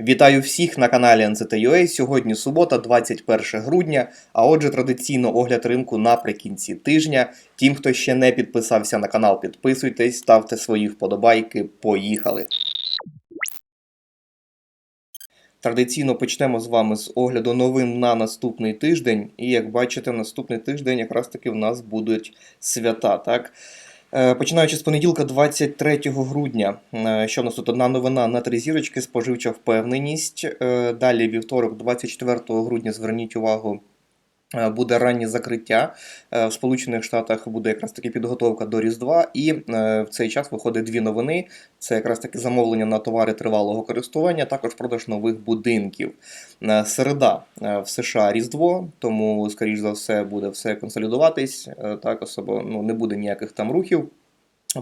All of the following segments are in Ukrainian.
Вітаю всіх на каналі NZT.ua. Сьогодні субота, 21 грудня. А отже, традиційно огляд ринку наприкінці тижня. Тим, хто ще не підписався на канал, підписуйтесь, ставте свої вподобайки. Поїхали! Традиційно почнемо з вами з огляду новин на наступний тиждень. І як бачите, наступний тиждень якраз таки в нас будуть свята. Так? Е, Починаючи з понеділка, 23 грудня, е, що в нас тут одна новина на три зірочки, споживча впевненість. Е, Далі вівторок, 24 грудня, зверніть увагу. Е, Буде раннє закриття Е, в Сполучених Штатах буде якраз таки підготовка до Різдва, і е, в цей час виходить дві новини: це якраз таки замовлення на товари тривалого користування, також продаж нових будинків. Середа в США Різдво, тому скоріш за все буде все консолідуватись. Так особо ну не буде ніяких там рухів.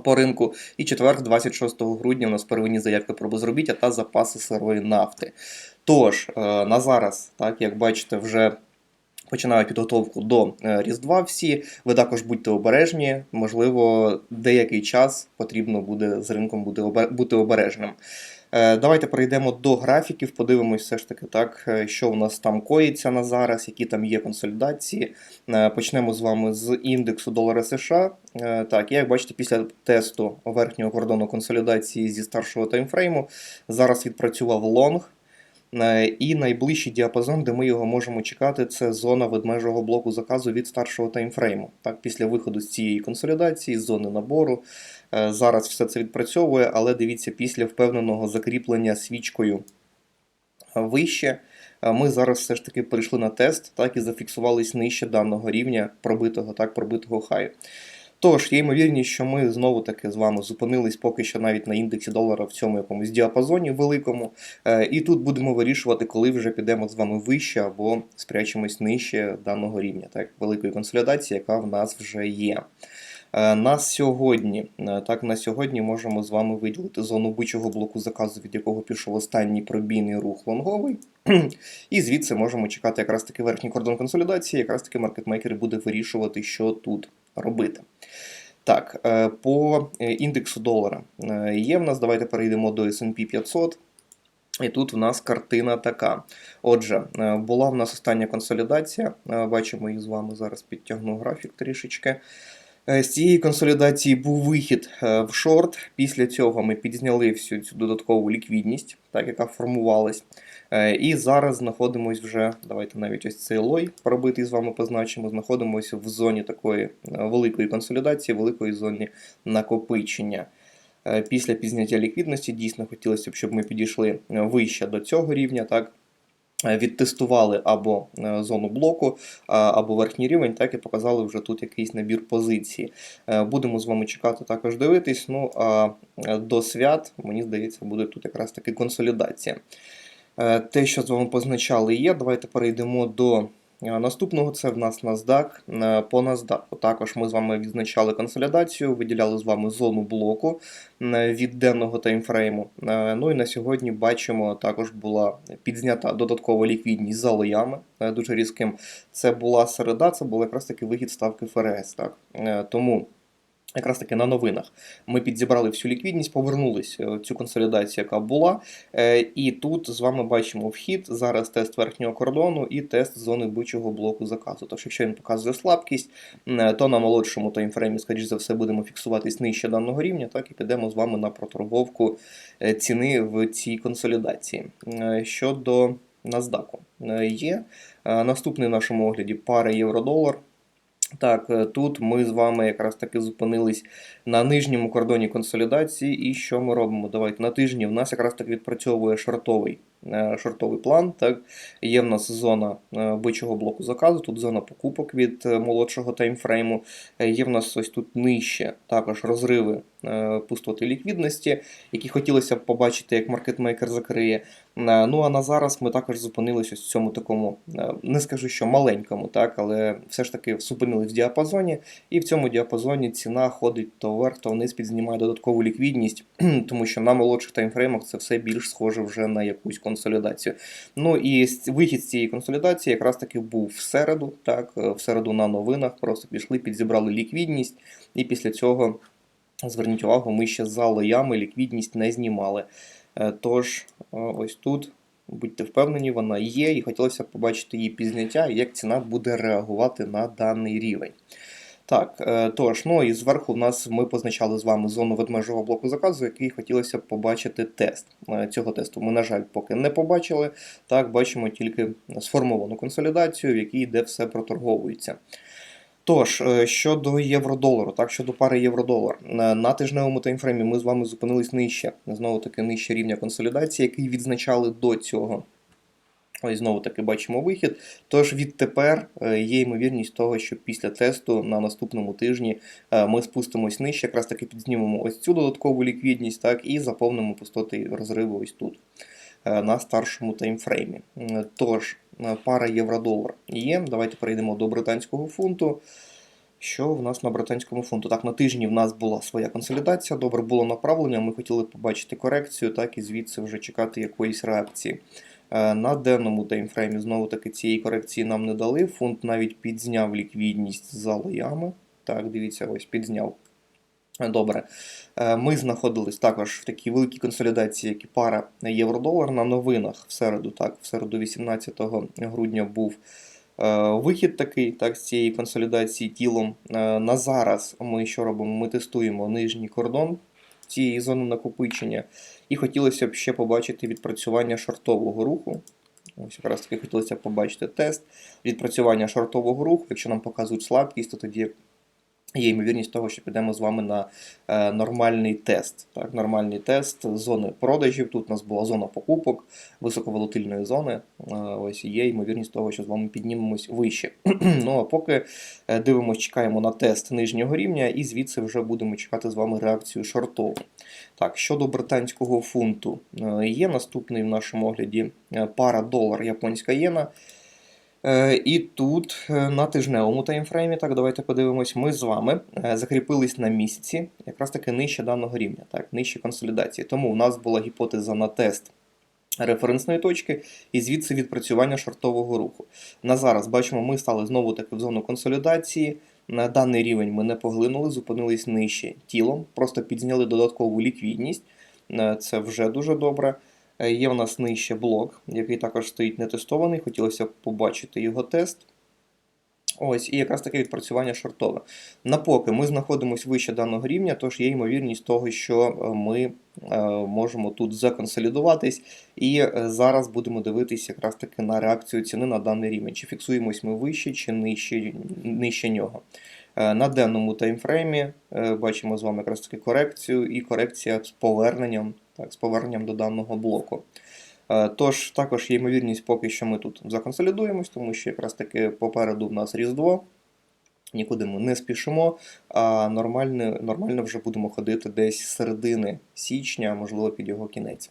По ринку і четвер, 26 грудня, у нас первинні заявки про безробіття та запаси сирої нафти. Тож на зараз, так як бачите, вже починають підготовку до е, Різдва. Всі ви також будьте обережні. Можливо, деякий час потрібно буде з ринком бути обережним. Е, Давайте перейдемо до графіків, подивимось все ж таки, так, е, що в нас там коїться на зараз, які там є консолідації. Почнемо з вами з індексу долара США. Так, як бачите, після тесту верхнього кордону консолідації зі старшого таймфрейму зараз відпрацював лонг. Е, І найближчий діапазон, де ми його можемо чекати, це зона ведмежого блоку заказу від старшого таймфрейму. Так, після виходу з цієї консолідації, з зони набору. Е, Зараз все це відпрацьовує, але дивіться, після впевненого закріплення свічкою вище. е, Ми зараз все ж таки перейшли на тест, так і зафіксувались нижче даного рівня пробитого, так, пробитого хаю. Тож, є ймовірність, що ми знову таки з вами зупинились поки що навіть на індексі долара в цьому якомусь діапазоні великому. Е, І тут будемо вирішувати, коли вже підемо з вами вище або спрячемось нижче даного рівня, так, великої консолідації, яка в нас вже є. Е, На сьогодні, е, так, на сьогодні можемо з вами виділити зону бичого блоку заказу, від якого пішов останній пробійний рух лонговий. І звідси можемо чекати якраз таки верхній кордон консолідації, якраз таки маркетмейкер буде вирішувати, що тут робити. Так, е, по е, індексу долара Е, є в нас, давайте перейдемо до S&P 500. І тут в нас картина така. Отже, була в нас остання консолідація. Бачимо її з вами зараз підтягну графік трішечки. Е, З цієї консолідації був вихід е, в шорт. Після цього ми підзняли всю цю додаткову ліквідність, так, яка формувалась. Е, І зараз знаходимось вже, давайте навіть ось цей лой пробитий з вами позначимо. Знаходимося в зоні такої великої консолідації, великої зоні накопичення. Після підняття ліквідності дійсно хотілося б, щоб ми підійшли вище до цього рівня, так відтестували або е, зону блоку, або верхній рівень, так і показали вже тут якийсь набір позицій. Е, Будемо з вами чекати також дивитись. Ну а е, до свят, мені здається, буде тут якраз таки консолідація. Те, що з вами позначали, є. Давайте перейдемо до наступного. Це в нас NASDAQ. Е, По NASDAQ також ми з вами відзначали консолідацію, виділяли з вами зону блоку е, від денного таймфрейму. Е, Ну і на сьогодні бачимо, також була підзнята додаткова ліквідність за лоями дуже різким. Це була середа, це був якраз таки вихід ставки ФРС. Так? Тому. Якраз таки на новинах ми підзібрали всю ліквідність, повернулись е, цю консолідацію, яка була. Е, І тут з вами бачимо вхід. Зараз тест верхнього кордону і тест зони бичого блоку заказу. Тож, якщо він показує слабкість, е, то на молодшому таймфреймі, скоріш за все, будемо фіксуватись нижче даного рівня, так і підемо з вами на проторговку ціни в цій консолідації. Щодо NASDAQ, є наступний в нашому огляді пара євро-долар. Так, е, тут ми з вами якраз таки зупинились на нижньому кордоні консолідації. І що ми робимо? Давайте на тижні в нас якраз так відпрацьовує шортовий, шортовий план. Так, Є в нас зона е, бичого блоку заказу, тут зона покупок від е, молодшого таймфрейму. Е, Є в нас ось тут нижче також розриви е, пустоти ліквідності, які хотілося б побачити, як маркетмейкер закриє. Е, Ну а на зараз ми також зупинилися в цьому такому, е, не скажу, що маленькому, так, але все ж таки зупинились в діапазоні, і в цьому діапазоні ціна ходить то вверх, то вниз, підзнімає додаткову ліквідність, тому що на молодших таймфреймах це все більш схоже вже на якусь консолідацію. Ну і вихід з цієї консолідації якраз таки був в середу, так, е, в середу на новинах, просто пішли, підзібрали ліквідність, і після цього. Зверніть увагу, ми ще за лоями ліквідність не знімали. Е, Тож, е, ось тут Будьте впевнені, вона є, і хотілося б побачити її пізняття, як ціна буде реагувати на даний рівень. Так, е, тож, ну і зверху в нас ми позначали з вами зону ведмежого блоку заказу, який хотілося побачити тест. Е, Цього тесту ми, на жаль, поки не побачили. Так, бачимо тільки сформовану консолідацію, в якій йде все проторговується. Тож, е, щодо євро-долару, так, щодо пари євро-долар, на тижневому таймфреймі ми з вами зупинились нижче, знову таки нижче рівня консолідації, який відзначали до цього. Ось знову таки бачимо вихід. Тож відтепер е, є ймовірність того, що після тесту на наступному тижні е, ми спустимось нижче, якраз таки підзнімемо ось цю додаткову ліквідність, так, і заповнимо пустоти розриву ось тут е, на старшому таймфреймі. Тож, пара євро-долар є. Давайте перейдемо до британського фунту. Що в нас на британському фунту? Так, на тижні в нас була своя консолідація, добре було направлення. Ми хотіли побачити корекцію, так і звідси вже чекати якоїсь реакції. Е, На денному таймфреймі знову таки цієї корекції нам не дали. Фунт навіть підзняв ліквідність за лоями. Так, дивіться, ось підзняв. Е, Добре. Е, Ми знаходились також в такій великій консолідації, як і пара євро-долар на новинах в середу. Так, в середу 18 грудня був вихід такий, так, з цієї консолідації тілом. На зараз ми що робимо? Ми тестуємо нижній кордон цієї зони накопичення. І хотілося б ще побачити відпрацювання шортового руху. Ось якраз таки хотілося б побачити тест відпрацювання шортового руху. Якщо нам показують слабкість, то тоді є ймовірність того, що підемо з вами на е, нормальний тест. Так, нормальний тест зони продажів. Тут у нас була зона покупок високоволатильної зони. Е, ось є ймовірність того, що з вами піднімемось вище. ну а поки е, дивимося, чекаємо на тест нижнього рівня, і звідси вже будемо чекати з вами реакцію шортову. Так, щодо британського фунту, е, є наступний в нашому огляді е, пара долар японська єна. Е, І тут е, на тижневому таймфреймі, так, давайте подивимось, ми з вами е, закріпились на місяці, якраз таки нижче даного рівня, так, нижче консолідації. Тому у нас була гіпотеза на тест референсної точки і звідси відпрацювання шортового руху. На зараз бачимо, ми стали знову таки в зону консолідації. На даний рівень ми не поглинули, зупинились нижче тілом, просто підзняли додаткову ліквідність. Це вже дуже добре. Е, Є в нас нижче блок, який також стоїть нетестований. Хотілося б побачити його тест. Ось, і якраз таке відпрацювання шортове. Напоки ми знаходимося вище даного рівня, тож є ймовірність того, що е, ми е, можемо тут законсолідуватись, і зараз будемо дивитися якраз таки на реакцію ціни на даний рівень. Чи фіксуємось ми вище, чи нижче, нижче нього. На денному таймфреймі бачимо з вами якраз таки корекцію і корекція з поверненням, так, з поверненням до даного блоку. Е, Тож також є ймовірність, поки що ми тут законсолідуємось, тому що якраз таки попереду в нас Різдво. Нікуди ми не спішимо, а нормально, нормально вже будемо ходити десь середини січня, можливо, під його кінець.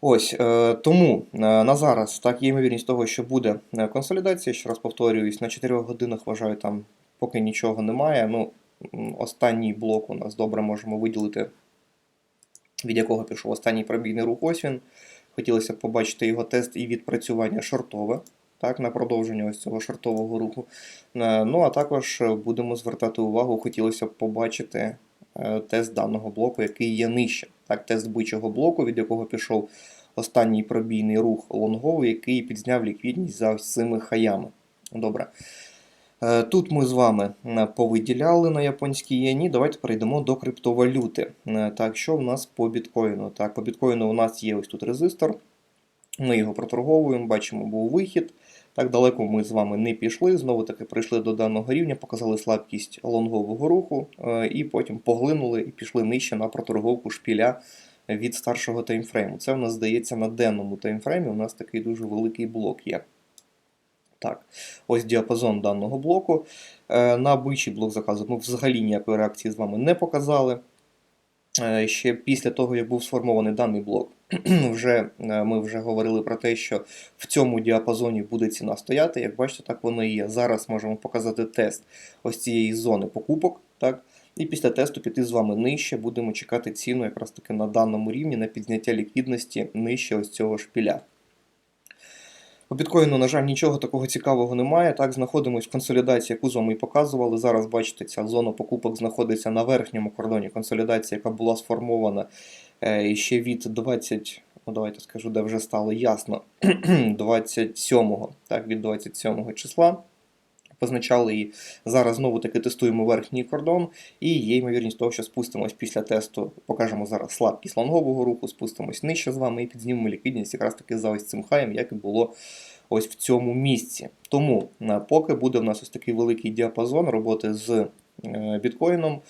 Ось е, тому е, на зараз так є ймовірність того, що буде консолідація. Ще раз повторююсь, на 4 годинах вважаю, там поки нічого немає. Ну, останній блок у нас добре можемо виділити, від якого пішов останній пробійний рух. Ось він. Хотілося б побачити його тест і відпрацювання шортове, так, на продовження ось цього шортового руху. Е, Ну а також будемо звертати увагу, хотілося б побачити е, тест даного блоку, який є нижче. Так, тест бичого блоку, від якого пішов останній пробійний рух лонговий, який підзняв ліквідність за ось цими хаями. Добре. Е, Тут ми з вами е, повиділяли на японській єні. Давайте перейдемо до криптовалюти. Е, Так, що в нас по біткоїну? Так, по біткоїну у нас є ось тут резистор. Ми його проторговуємо, бачимо, був вихід. Так далеко ми з вами не пішли. Знову таки прийшли до даного рівня, показали слабкість лонгового руху, і потім поглинули і пішли нижче на проторговку шпіля від старшого таймфрейму. Це в нас здається на денному таймфреймі. У нас такий дуже великий блок є. Так, ось діапазон даного блоку. Е, На бичий блок заказу ми взагалі ніякої реакції з вами не показали. Е, Ще після того, як був сформований даний блок, вже, е, ми вже говорили про те, що в цьому діапазоні буде ціна стояти. Як бачите, так воно і є. Зараз можемо показати тест ось цієї зони покупок. Так? І після тесту піти з вами нижче, будемо чекати ціну якраз таки на даному рівні на підняття ліквідності нижче ось цього шпіля. По біткоїну, на жаль, нічого такого цікавого немає. Так, знаходимося в консолідації, яку вами і показували. Зараз бачите, ця зона покупок знаходиться на верхньому кордоні консолідації, яка була сформована е, ще від 20, ну давайте скажу, де вже стало ясно, 27-го, так, від 27 числа. Позначали її. Зараз знову таки тестуємо верхній кордон, і є ймовірність того, що спустимось після тесту, покажемо зараз слабкість лонгового руху, спустимось нижче з вами і підзнімемо ліквідність якраз таки за ось цим хаєм, як і було ось в цьому місці. Тому е, поки буде в нас ось такий великий діапазон роботи з е, біткоїном.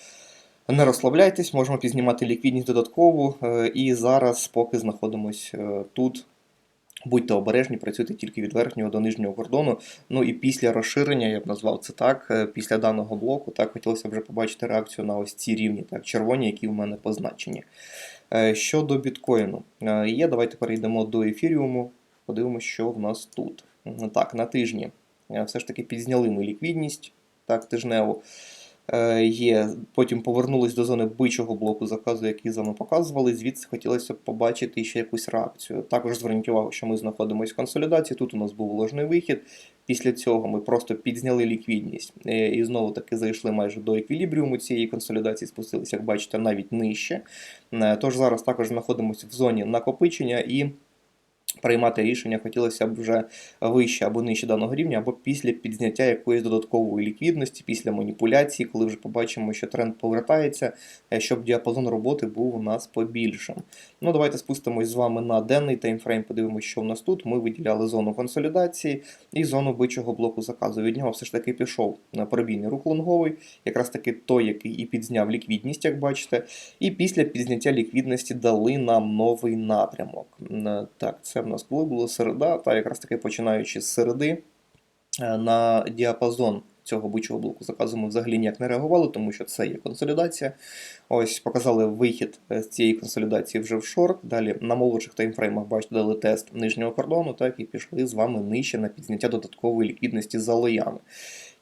Не розслабляйтесь, можемо підзнімати ліквідність додаткову. е, І зараз, поки знаходимось е, тут, будьте обережні, працюйте тільки від верхнього до нижнього кордону. Ну і після розширення, я б назвав це так, е, після даного блоку, так хотілося б вже побачити реакцію на ось ці рівні, так, червоні, які в мене позначені. Е, Щодо біткоїну, е, є, давайте перейдемо до ефіріуму, подивимося, що в нас тут. Так, на тижні все ж таки підзняли ми ліквідність, так, тижневу. Е, Є, потім повернулись до зони бичого блоку заказу, який з вами показували. Звідси хотілося б побачити ще якусь реакцію. Також зверніть увагу, що ми знаходимося в консолідації. Тут у нас був ложний вихід. Після цього ми просто підзняли ліквідність е, і знову таки зайшли майже до еквілібріуму цієї консолідації, спустилися, як бачите, навіть нижче. Е, Тож зараз також знаходимося в зоні накопичення і. Приймати рішення хотілося б вже вище або нижче даного рівня, або після підзняття якоїсь додаткової ліквідності, після маніпуляції, коли вже побачимо, що тренд повертається, е, щоб діапазон роботи був у нас побільшим. Ну, давайте спустимось з вами на денний таймфрейм, подивимося, що в нас тут. Ми виділяли зону консолідації і зону бичого блоку заказу. Від нього все ж таки пішов на пробійний рух лонговий, якраз таки той, який і підзняв ліквідність, як бачите. І після підзняття ліквідності дали нам новий напрямок. Так, це в нас коли була середа, та якраз таки починаючи з середи е, на діапазон цього бичого блоку заказу ми взагалі ніяк не реагували, тому що це є консолідація. Ось показали вихід е, з цієї консолідації вже в шорт. Далі на молодших таймфреймах бачите, дали тест нижнього кордону, так і пішли з вами нижче на підзняття додаткової ліквідності за лоями.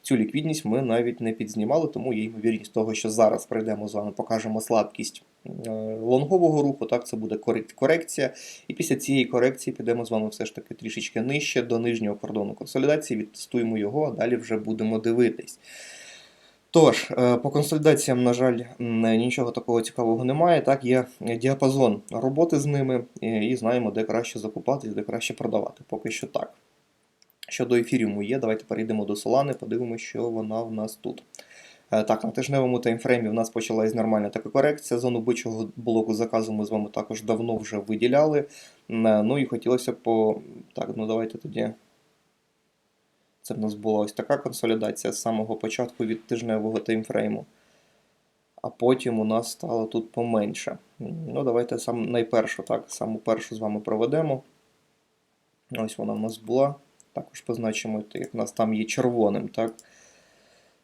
Цю ліквідність ми навіть не підзнімали, тому є ймовірність того, що зараз прийдемо з вами, покажемо слабкість е, лонгового руху. Так, це буде корекція. І після цієї корекції підемо з вами все ж таки трішечки нижче до нижнього кордону консолідації, відтестуємо його, а далі вже будемо дивитись. Тож, е, по консолідаціям, на жаль, нічого такого цікавого немає. Так, є діапазон роботи з ними, і знаємо, де краще закупати, де краще продавати. Поки що так. Щодо ефіріуму є, давайте перейдемо до Solana, подивимося, що вона в нас тут. Е, Так, на тижневому таймфреймі в нас почалась нормальна така корекція. Зону бичого блоку заказу ми з вами також давно вже виділяли. Е, Ну і хотілося по. Так, ну давайте тоді. Це в нас була ось така консолідація з самого початку від тижневого таймфрейму. А потім у нас стало тут поменше. Ну, давайте сам найпершу, так, саму першу з вами проведемо. Ось вона в нас була. Також позначимо, як у нас там є червоним. так.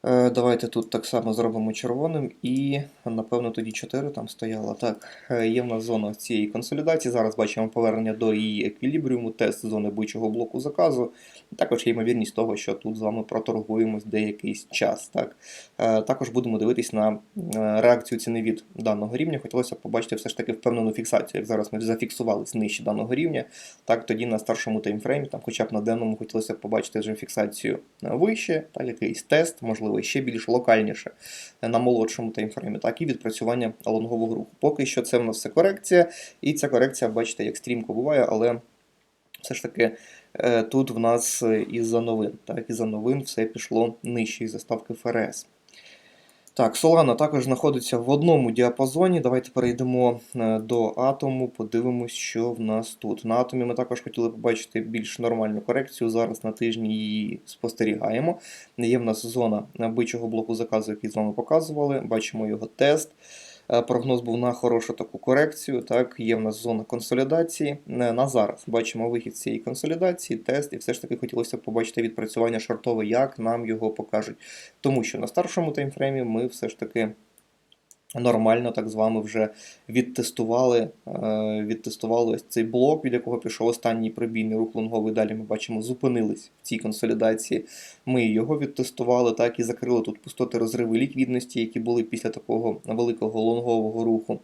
Е, Давайте тут так само зробимо червоним і, напевно, тоді 4 там стояло. Так, е, є в нас зона цієї консолідації. Зараз бачимо повернення до її еквілібріуму, тест зони бичого блоку заказу. Також є ймовірність того, що тут з вами проторгуємось деякий час. Так. Е, Також будемо дивитись на реакцію ціни від даного рівня. Хотілося б побачити все ж таки впевнену фіксацію. Як зараз ми зафіксувались нижче даного рівня, так тоді на старшому таймфреймі, там, хоча б на денному, хотілося б побачити вже фіксацію вище, так, якийсь тест, можливо, ще більш локальніше на молодшому таймфреймі, так і відпрацювання лонгового руху. Поки що це в нас все корекція, і ця корекція, бачите, як стрімко буває, але все ж таки е, тут в нас е, із-за новин. Так, із-за новин все пішло нижче із заставки ФРС. Так, Solana також знаходиться в одному діапазоні. Давайте перейдемо е, до атому, подивимось, що в нас тут. На атомі ми також хотіли побачити більш нормальну корекцію. Зараз на тижні її спостерігаємо. Є в нас зона бичого блоку заказу, який з вами показували. Бачимо його тест. Е, Прогноз був на хорошу таку корекцію. Так, є в нас зона консолідації. Е, На зараз бачимо вихід цієї консолідації, тест, і все ж таки хотілося б побачити відпрацювання шортове, як нам його покажуть. Тому що на старшому таймфреймі ми все ж таки нормально так з вами вже відтестували, е, відтестували ось цей блок, від якого пішов останній пробійний рух лонговий. Далі ми бачимо, зупинились в цій консолідації. Ми його відтестували, так і закрили тут пустоти розриви ліквідності, які були після такого великого лонгового руху.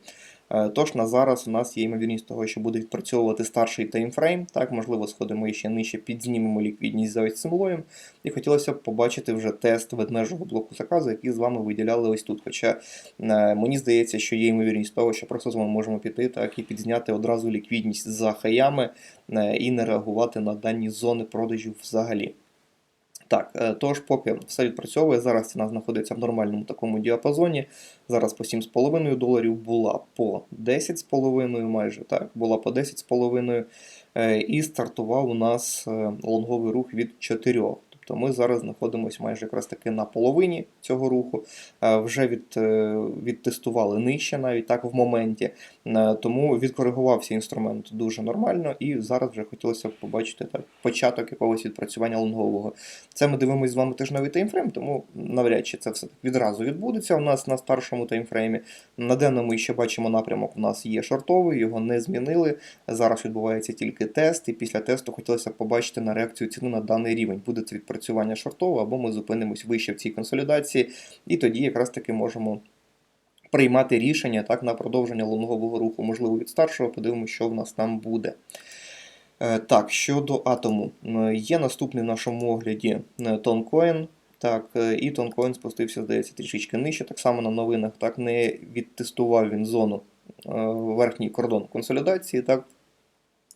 Е, Тож на зараз у нас є ймовірність того, що буде відпрацьовувати старший таймфрейм. Так, можливо, сходимо ще нижче, підзнімемо ліквідність за ось цим лоєм. І хотілося б побачити вже тест ведмежого блоку заказу, який з вами виділяли ось тут. Хоча е, мені здається, що є ймовірність того, що просто з вами можемо піти так і підзняти одразу ліквідність за хаями е, і не реагувати на дані зони продажів взагалі. Так, е, тож, поки все відпрацьовує, зараз ціна знаходиться в нормальному такому діапазоні. Зараз по 7,5 доларів була по 10,5 майже, так, була по 10,5 е, і стартував у нас е, лонговий рух від 4. Тобто ми зараз знаходимося майже якраз таки на половині цього руху. Е, Вже від, е, відтестували нижче навіть так в моменті. Е, Тому відкоригувався інструмент дуже нормально, і зараз вже хотілося б побачити так, початок якогось відпрацювання лонгового. Це ми дивимося з вами тижневий таймфрейм, тому навряд чи це все відразу відбудеться у нас на старшому таймфреймі. На денному ще бачимо напрямок. У нас є шортовий, його не змінили. Зараз відбувається тільки тест, і після тесту хотілося б побачити на реакцію ціни на даний рівень. Буде це відпрацювання шортового, або ми зупинимось вище в цій консолідації, і тоді якраз таки можемо. Приймати рішення так на продовження лонгового руху, можливо, від старшого, подивимося, що в нас там буде. Е, Так, щодо атому, Е, є наступний в нашому огляді е, Тонкоін. Так, і Тонкоін спустився, здається, трішечки нижче. Так само на новинах так не відтестував він зону верхній кордон консолідації. Так,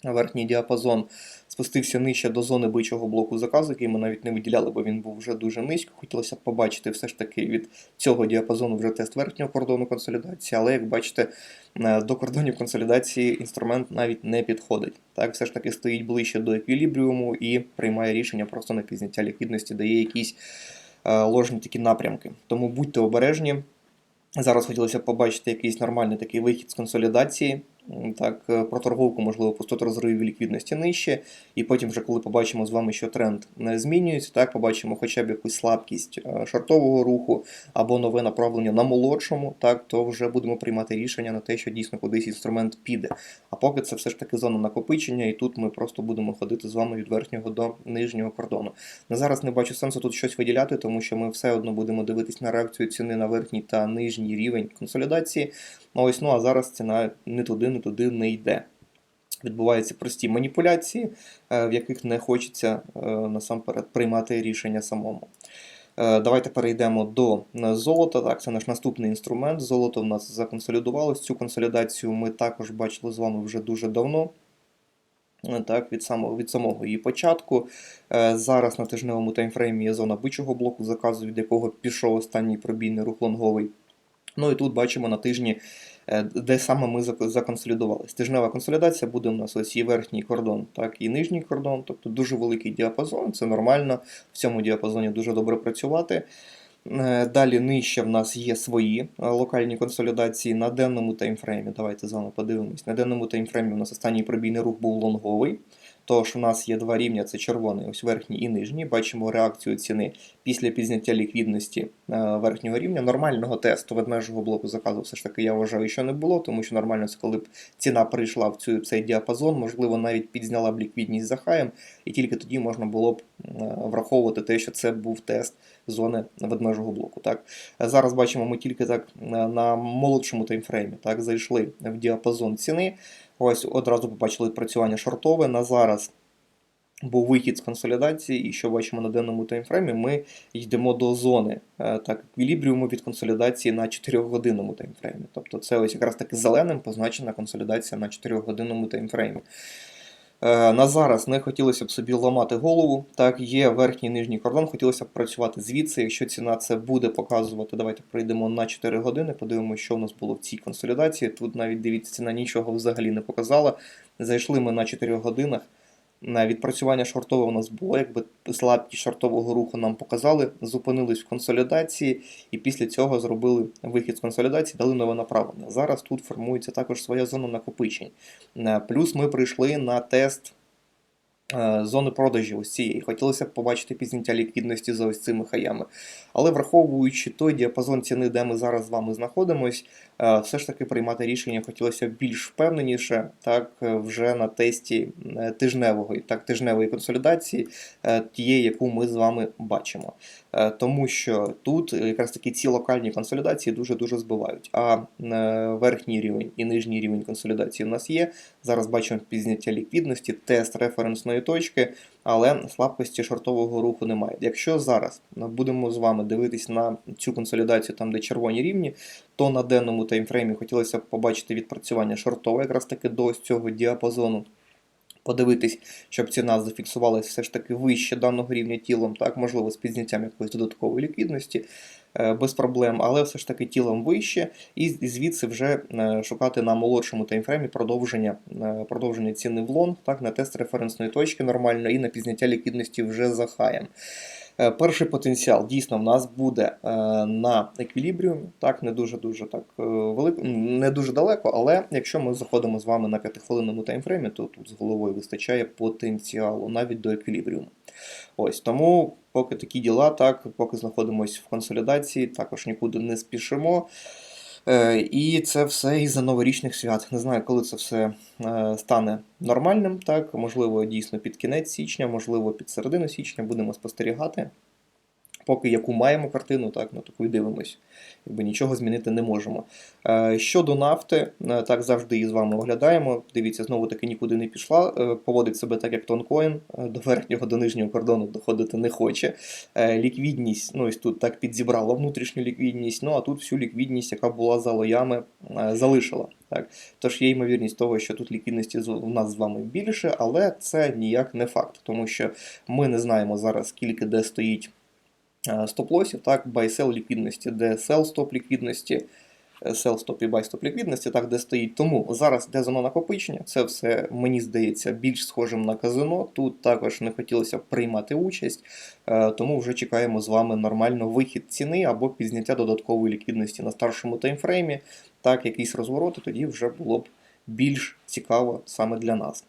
верхній діапазон спустився нижче до зони бичого блоку заказу, який ми навіть не виділяли, бо він був вже дуже низько. Хотілося б побачити все ж таки від цього діапазону вже тест верхнього кордону консолідації, але як бачите, е, до кордонів консолідації інструмент навіть не підходить. Так, все ж таки стоїть ближче до еквілібріуму і приймає рішення просто на підняття ліквідності, дає якісь е, ложні такі напрямки. Тому будьте обережні. Зараз хотілося б побачити якийсь нормальний такий вихід з консолідації. Так, е, проторговку, можливо, пустот розривів ліквідності нижче, і потім, вже коли побачимо з вами, що тренд не змінюється, так побачимо хоча б якусь слабкість е, шортового руху або нове направлення на молодшому, так то вже будемо приймати рішення на те, що дійсно кудись інструмент піде. А поки це все ж таки зона накопичення, і тут ми просто будемо ходити з вами від верхнього до нижнього кордону. На зараз не бачу сенсу тут щось виділяти, тому що ми все одно будемо дивитись на реакцію ціни на верхній та нижній рівень консолідації. Ну ось ну а зараз ціна не туди, не туди не йде. Відбуваються прості маніпуляції, е, в яких не хочеться е, насамперед приймати рішення самому. Е, Давайте перейдемо до золота. Так, це наш наступний інструмент. Золото в нас законсолідувалось. Цю консолідацію ми також бачили з вами вже дуже давно. Так, від самого від самого її початку. Зараз на тижневому таймфреймі є зона бичого блоку заказу, від якого пішов останній пробійний рух лонговий. Ну і тут бачимо на тижні, е, де саме ми законсолідувалися. Тижнева консолідація буде у нас ось і верхній кордон, так і нижній кордон, тобто дуже великий діапазон, це нормально. В цьому діапазоні дуже добре працювати. Е, Далі нижче в нас є свої е, локальні консолідації на денному таймфреймі. Давайте з вами подивимось. На денному таймфреймі у нас останній пробійний рух був лонговий. Тож у нас є два рівня: це червоний, ось верхній і нижній. Бачимо реакцію ціни після підняття ліквідності е, верхнього рівня. Нормального тесту ведмежого блоку заказу все ж таки я вважаю, що не було, тому що нормально це коли б ціна прийшла в цю цей діапазон, можливо, навіть підзняла б ліквідність за хаєм, і тільки тоді можна було б е, враховувати те, що це був тест зони ведмежого блоку. Так Е, зараз бачимо, ми тільки так на, на молодшому таймфреймі так зайшли в діапазон ціни. Ось одразу побачили відпрацювання шортове. На зараз був вихід з консолідації, і що бачимо на денному таймфреймі, ми йдемо до зони е, так, еквілібріуму від консолідації на 4-годинному таймфреймі. Тобто це ось якраз таки зеленим позначена консолідація на 4-годинному таймфреймі. Е, На зараз не хотілося б собі ламати голову. Так, є верхній і нижній кордон, хотілося б працювати звідси. Якщо ціна це буде показувати, давайте прийдемо на 4 години, подивимося, що в нас було в цій консолідації. Тут навіть дивіться, ціна нічого взагалі не показала. Зайшли ми на 4 годинах. Відпрацювання шортове у нас було, якби слабкість шортового руху нам показали, зупинились в консолідації і після цього зробили вихід з консолідації, дали нове направлення. Зараз тут формується також своя зона накопичень. Е, Плюс ми прийшли на тест е, зони продажів ось цієї. Хотілося б побачити підняття ліквідності за ось цими хаями. Але враховуючи той діапазон ціни, де ми зараз з вами знаходимось, все ж таки приймати рішення хотілося більш впевненіше, так е, вже на тесті е, тижневого так тижневої консолідації, е, тієї, яку ми з вами бачимо. Е, Тому що тут е, якраз таки ці локальні консолідації дуже дуже збивають. А е, верхній рівень і нижній рівень консолідації в нас є. Зараз бачимо підзняття ліквідності, тест референсної точки, але слабкості шортового руху немає. Якщо зараз будемо з вами дивитись на цю консолідацію, там де червоні рівні, то на денному таймфреймі хотілося б побачити відпрацювання шортове, якраз таки до ось цього діапазону. Подивитись, щоб ціна зафіксувалася все ж таки вище даного рівня тілом, так, можливо, з підняттям якоїсь додаткової ліквідності, е, без проблем, але все ж таки тілом вище, і звідси вже е, шукати на молодшому таймфреймі продовження, е, продовження ціни в лонг, так, на тест референсної точки нормально і на підняття ліквідності вже за хаєм. Е, Перший потенціал дійсно в нас буде е, на еквілібріумі, так не дуже дуже так е, велико, не дуже далеко, але якщо ми заходимо з вами на 5-хвилинному таймфреймі, то тут з головою вистачає потенціалу навіть до еквілібріуму. Ось тому, поки такі діла, так, поки знаходимося в консолідації, також нікуди не спішимо. Е, І це все із-за новорічних свят. Не знаю, коли це все е, стане нормальним. Так, можливо, дійсно під кінець січня, можливо, під середину січня будемо спостерігати. Поки яку маємо картину, так, ну таку і дивимось. Якби нічого змінити не можемо. Е, Щодо нафти, е, так завжди її з вами оглядаємо. Дивіться, знову таки нікуди не пішла. Е, Поводить себе так, як тонкоін. До верхнього, до нижнього кордону доходити не хоче. Ліквідність, ну ось тут так підзібрала внутрішню ліквідність, ну а тут всю ліквідність, яка була за лоями, залишила. Так. Тож є ймовірність того, що тут ліквідності у нас з вами більше, але це ніяк не факт, тому що ми не знаємо зараз, скільки де стоїть стоп-лосів, так, buy-sell ліквідності, де sell стоп ліквідності, е, sell стоп і buy стоп ліквідності, так, де стоїть. Тому зараз де зона накопичення, це все, мені здається, більш схожим на казино. Тут також не хотілося б приймати участь, е, тому вже чекаємо з вами нормально вихід ціни або підзняття додаткової ліквідності на старшому таймфреймі, так, якийсь розворот, і тоді вже було б більш цікаво саме для нас.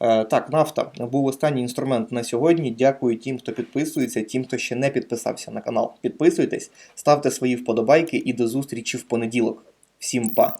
Е, Так, нафта був останній інструмент на сьогодні. Дякую тим, хто підписується, тим, хто ще не підписався на канал. Підписуйтесь, ставте свої вподобайки і до зустрічі в понеділок. Всім па!